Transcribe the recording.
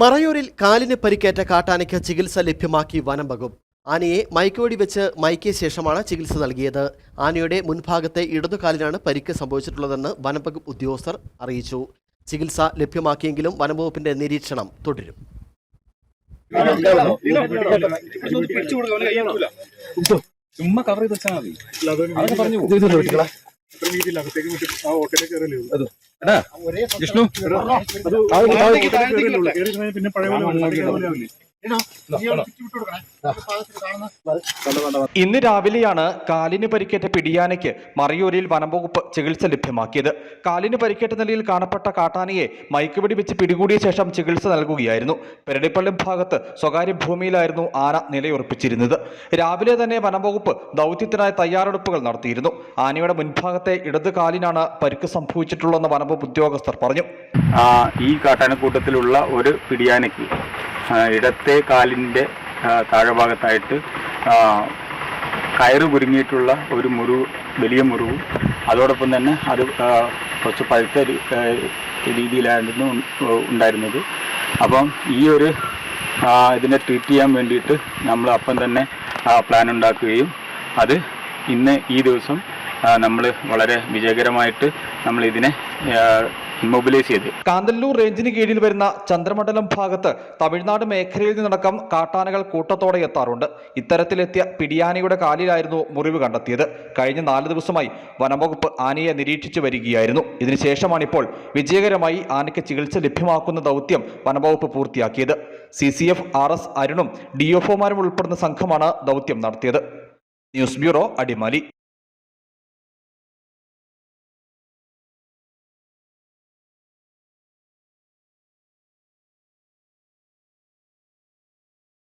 മറയൂരിൽ കാലിന് പരിക്കേറ്റ കാട്ടാനയ്ക്ക് ചികിത്സ ലഭ്യമാക്കി വനം വകുപ്പ്. ആനയെ മൈക്കോടി വെച്ച് മയക്കിയ ശേഷമാണ് ചികിത്സ നൽകിയത്. ആനയുടെ മുൻഭാഗത്തെ ഇടതുകാലിനാണ് പരിക്ക് സംഭവിച്ചിട്ടുള്ളതെന്ന് വനം വകുപ്പ് ഉദ്യോഗസ്ഥർ അറിയിച്ചു. ചികിത്സ ലഭ്യമാക്കിയെങ്കിലും വനംവകുപ്പിന്റെ നിരീക്ഷണം തുടരും. ചുമ്മാ കവർ ചെയ്ത് വെച്ചാൽ മതി. പറഞ്ഞു പോകും. എടാ, വിഷ്ണു പിന്നെ പഴയ പോലെ ഇന്ന് രാവിലെയാണ് കാലിന് പരിക്കേറ്റ പിടിയാനയ്ക്ക് മറയൂരിൽ വനംവകുപ്പ് ചികിത്സ ലഭ്യമാക്കിയത്. കാലിന് പരിക്കേറ്റ നിലയിൽ കാണപ്പെട്ട കാട്ടാനയെ മയക്കുപിടി വെച്ച് പിടികൂടിയ ശേഷം ചികിത്സ നൽകുകയായിരുന്നു. പെരടിപ്പള്ളി ഭാഗത്ത് സ്വകാര്യ ഭൂമിയിലായിരുന്നു ആന നിലയുറപ്പിച്ചിരുന്നത്. രാവിലെ തന്നെ വനംവകുപ്പ് ദൗത്യത്തിനായി തയ്യാറെടുപ്പുകൾ നടത്തിയിരുന്നു. ആനയുടെ മുൻഭാഗത്തെ ഇടത് കാലിനാണ് പരിക്ക് സംഭവിച്ചിട്ടുള്ളതെന്ന് വനംവകുപ്പ് ഉദ്യോഗസ്ഥർ പറഞ്ഞു. ഈ കാട്ടാനക്കൂട്ടത്തിലുള്ള ഒരു പിടിയാനയ്ക്ക് ഇടത്തെ കാലിന്റെ ആ, താഴെഭാഗത്തായിട്ട് കയറ് കുരുങ്ങിയിട്ടുള്ള ഒരു മുറിവ് വലിയ മുറിവും അതോടൊപ്പം തന്നെ അത് കുറച്ച് പഴുത്ത രീതിയിലായിരുന്നു ഉണ്ടായിരുന്നത്. അപ്പം ഈ ഒരു ഇതിനെ ട്രീറ്റ് ചെയ്യാൻ വേണ്ടിയിട്ട് നമ്മൾ അപ്പം തന്നെ പ്ലാൻ ഉണ്ടാക്കുകയും അത് ഇന്ന് ഈ ദിവസം നമ്മൾ വളരെ വിജയകരമായിട്ട് നമ്മൾ ഇതിനെ ഇമ്മൊബിലൈസ് ചെയ്ത്. കാന്തല്ലൂർ റേഞ്ചിന് കീഴിൽ വരുന്ന ചന്ദ്രമണ്ഡലം ഭാഗത്ത് തമിഴ്നാട് മേഖലയിൽ നിന്നടക്കം കാട്ടാനകൾ കൂട്ടത്തോടെ എത്താറുണ്ട്. ഇത്തരത്തിലെത്തിയ പിടിയാനയുടെ കാലിലായിരുന്നു മുറിവ് കണ്ടെത്തിയത്. കഴിഞ്ഞ നാല് ദിവസമായി വനംവകുപ്പ് ആനയെ നിരീക്ഷിച്ചു വരികയായിരുന്നു. ഇതിനുശേഷമാണിപ്പോൾ വിജയകരമായി ആനയ്ക്ക് ചികിത്സ ലഭ്യമാക്കുന്ന ദൗത്യം വനംവകുപ്പ് പൂർത്തിയാക്കിയത്. C C F R S അരുണും D F ഒമാരും ഉൾപ്പെടുന്ന സംഘമാണ് ദൗത്യം നടത്തിയത്. News bureau Adimali.